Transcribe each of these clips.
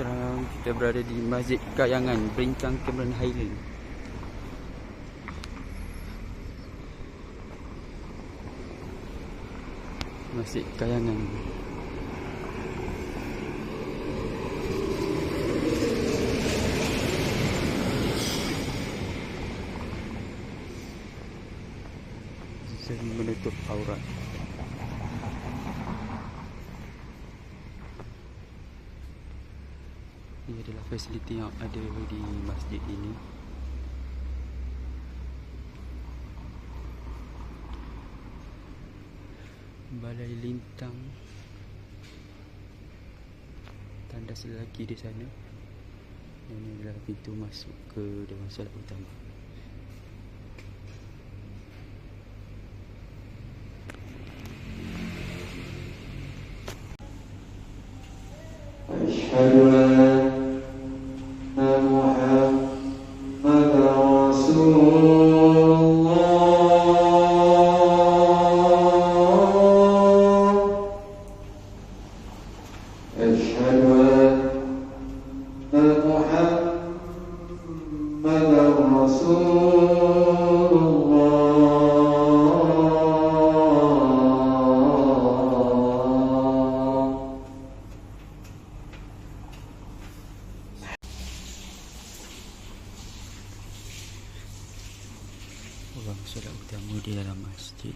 Sekarang kita berada di Masjid Kayangan Berincang Cameron Highland. Masjid Kayangan. Zon menutup aurat Ini adalah fasiliti yang ada di masjid ini Balai lintang Tandas lelaki di sana Ini adalah pintu masuk ke Dewan Solat Utama أشهد أن أن محمدا رسول الله Orang solat utama di dalam masjid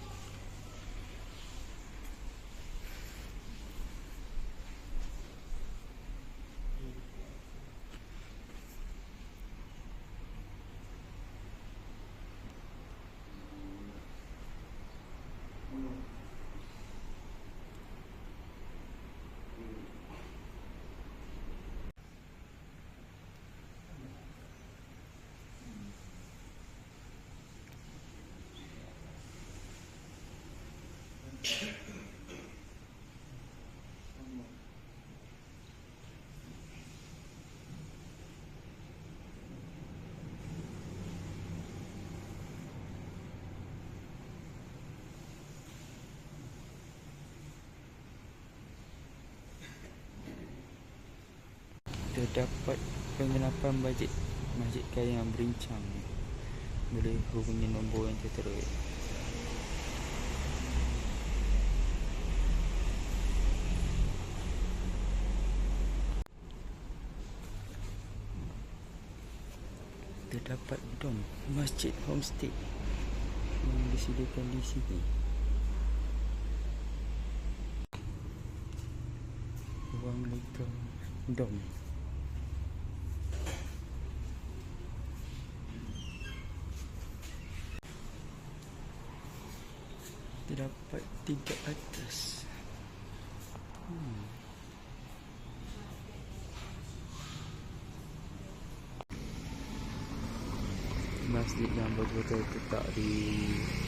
Terdapat pengelapan bajet Masjid Kayangan Berincang. Boleh hubungi nombor yang tertera Terdapat dom Masjid Homestay Yang disediakan di sini. Ruang lega dom terdapat tiga atas. Hmm. Masjid yang betul-betul letak di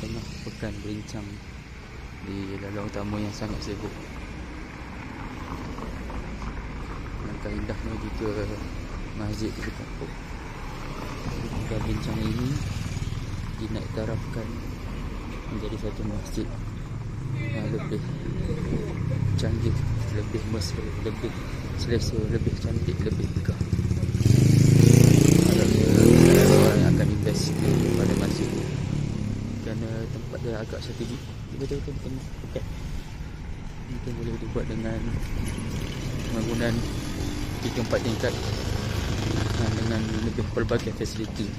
tengah pekan berincang di laluan utama yang sangat sibuk. Langkah indahnya jika masjid di kampung. Pekan berincang ini dinaik tarafkan menjadi satu masjid yang lebih canggih, lebih mesra, lebih selesa, lebih cantik, lebih megah. Dia agak strategik. Dia betul-betul tengah pekat. Mungkin boleh dibuat dengan tiga empat tingkat dan dengan lebih pelbagai fasiliti